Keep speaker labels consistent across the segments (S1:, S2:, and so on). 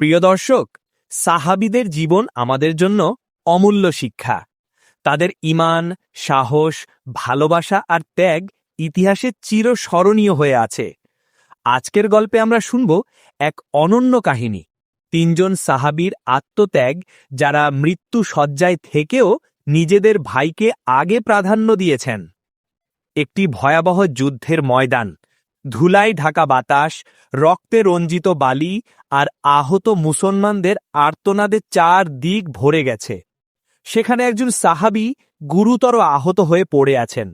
S1: প্রিয় দর্শক, সাহাবিদের জীবন আমাদের জন্য অমূল্য শিক্ষা। তাদের ইমান সাহস, ভালোবাসা আর ত্যাগ ইতিহাসে চিরস্মরণীয় হয়ে আছে। আজকের গল্পে আমরা শুনব এক অনন্য কাহিনী। তিনজন সাহাবীর আত্মত্যাগ, যারা মৃত্যু সজ্জায় থেকেও নিজেদের ভাইকে আগে প্রাধান্য দিয়েছেন। একটি ভয়াবহ যুদ্ধের ময়দান। ধুলায় ঢাকা বাতাস, রক্তে রঞ্জিত বালি আর আহত মুসলমানদের আর্তনাদে চার দিক ভরে গেছে। সেখানে একজন সাহাবী গুরুতর আহত হয়ে পড়ে আছেন।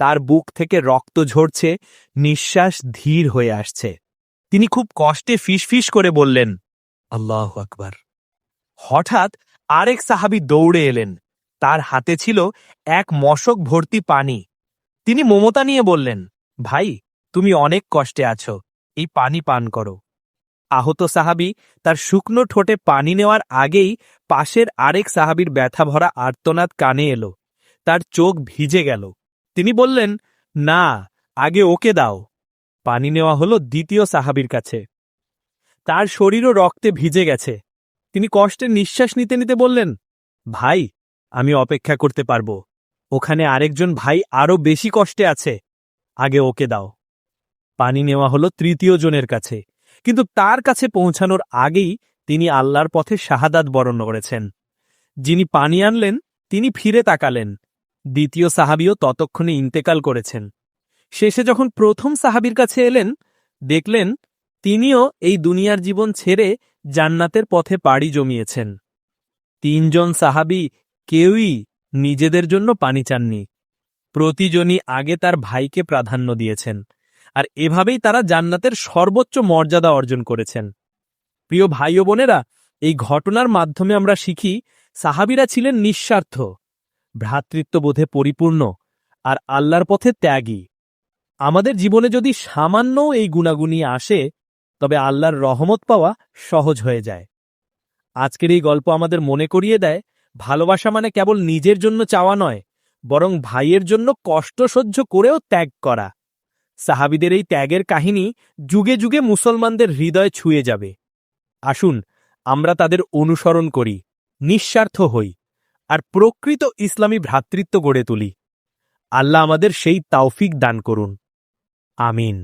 S1: তার বুক থেকে রক্ত ঝরছে, নিঃশ্বাস ধীর হয়ে আসছে। তিনি খুব কষ্টে ফিসফিস করে বললেন, আল্লাহ আকবার। হঠাৎ আরেক সাহাবী দৌড়ে এলেন। তার হাতে ছিল এক মশক ভর্তি পানি। তিনি মমতা নিয়ে বললেন, ভাই তুমি অনেক কষ্টে আছো। এই পানি পান করো। আহত সাহাবি তার শুকনো ঠোঁটে পানি নেওয়ার আগেই পাশের আরেক সাহাবির ব্যথা ভরা আর্তনাদ কানে এলো। তার চোখ ভিজে গেল। তিনি বললেন, না, আগে ওকে দাও। পানি নেওয়া হলো দ্বিতীয় সাহাবির কাছে। তার শরীরও রক্তে ভিজে গেছে। তিনি কষ্টে নিঃশ্বাস নিতে নিতে বললেন, ভাই, আমি অপেক্ষা করতে পারব। ওখানে আরেকজন ভাই আরও বেশি কষ্টে আছে। আগে ওকে দাও। পানি নেওয়া হলো তৃতীয় জনের কাছে। কিন্তু তার কাছে পৌঁছানোর আগেই তিনি আল্লাহর পথে শাহাদাত বরণ করেছেন। যিনি পানি আনলেন, তিনি ফিরে তাকালেন। দ্বিতীয় সাহাবিও ততক্ষণে ইন্তেকাল করেছেন। শেষে যখন প্রথম সাহাবির কাছে এলেন, দেখলেন তিনিও এই দুনিয়ার জীবন ছেড়ে জান্নাতের পথে পাড়ি জমিয়েছেন। তিনজন সাহাবি কেউই নিজেদের জন্য পানি চাননি। প্রতিজনই আগে তার ভাইকে প্রাধান্য দিয়েছেন। আর এভাবেই তারা জান্নাতের সর্বোচ্চ মর্যাদা অর্জন করেছেন। প্রিয় ভাই ও বোনেরা, এই ঘটনার মাধ্যমে আমরা শিখি, সাহাবিরা ছিলেন নিঃস্বার্থ, ভ্রাতৃত্ববোধে পরিপূর্ণ আর আল্লাহর পথে ত্যাগী। আমাদের জীবনে যদি সামান্য এই গুণাগুণি আসে, তবে আল্লাহর রহমত পাওয়া সহজ হয়ে যায়। আজকের এই গল্প আমাদের মনে করিয়ে দেয়, ভালোবাসা মানে কেবল নিজের জন্য চাওয়া নয়, বরং ভাইয়ের জন্য কষ্ট সহ্য করেও ত্যাগ করা। সাহাবিদের এই ত্যাগের কাহিনী যুগে যুগে মুসলমানদের হৃদয় ছুঁয়ে যাবে। আসুন, আমরা তাদের অনুসরণ করি, নিঃস্বার্থ হই, আর প্রকৃত ইসলামী ভ্রাতৃত্ব গড়ে তুলি। আল্লাহ আমাদের সেই তাওফিক দান করুন। আমিন।